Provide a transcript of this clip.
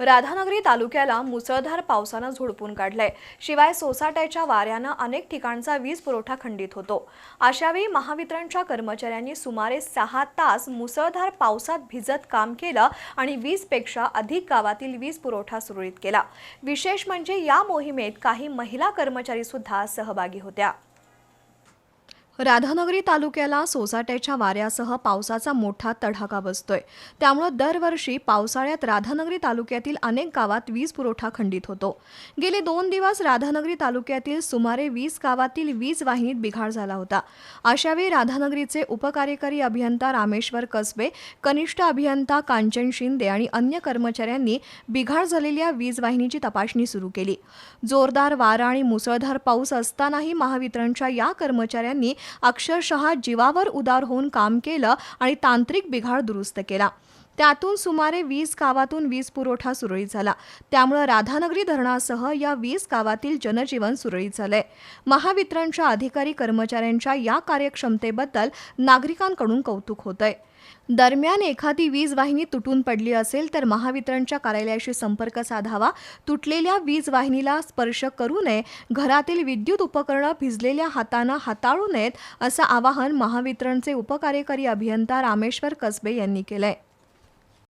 राधानगरी तालुक्याला मुसळधार पावसानं झोडपून काढलंय. शिवाय सोसाट्याच्या वाऱ्यानं अनेक ठिकाणचा वीज पुरवठा खंडित होतो. अशावेळी महावितरणच्या कर्मचाऱ्यांनी सुमारे सहा तास मुसळधार पावसात भिजत काम केलं आणि वीजपेक्षा अधिक गावातील वीज पुरवठा सुरळीत केला. विशेष म्हणजे या मोहिमेत काही महिला कर्मचारी सुद्धा सहभागी होत्या. राधानगरी तालुक्याला सोसाट्याच्या वाऱ्यासह पावसाचा मोठा तडाखा बसतोय. त्यामुळं दरवर्षी पावसाळ्यात राधानगरी तालुक्यातील अनेक गावात वीज पुरवठा खंडित होतो. गेले दोन दिवस राधानगरी तालुक्यातील सुमारे वीस गावातील वीज वाहिनीत बिघाड झाला होता. अशावेळी राधानगरीचे उपकार्यकारी अभियंता रामेश्वर कसबे कनिष्ठ अभियंता कांचन शिंदे आणि अन्य कर्मचाऱ्यांनी बिघाड झालेल्या वीज वाहिनीची तपासणी सुरू केली. जोरदार वारा आणि मुसळधार पाऊस असतानाही महावितरणच्या या कर्मचाऱ्यांनी अक्षरशः जीवावर उदार होऊन काम केलं आणि तांत्रिक बिघाड दुरुस्त केला. त्यातून सुमारे वीस गावातून वीज पुरवठा सुरळीत झाला. त्यामुळं राधानगरी धरणासह या वीस गावातील जनजीवन सुरळीत झालंय. महावितरणच्या अधिकारी कर्मचाऱ्यांच्या या कार्यक्षमतेबद्दल नागरिकांकडून कौतुक होतंय. दरम्यान एखादी वीज वाहिनी तुटून पडली असेल तर महावितरणच्या कार्यालयाशी संपर्क साधावा. तुटलेल्या वीज वाहिनीला स्पर्श करू नये. घरातील विद्युत उपकरणं भिजलेल्या हातानं हाताळू नयेत असं आवाहन महावितरणचे उपकार्यकारी अभियंता रामेश्वर कसबे यांनी केलंय.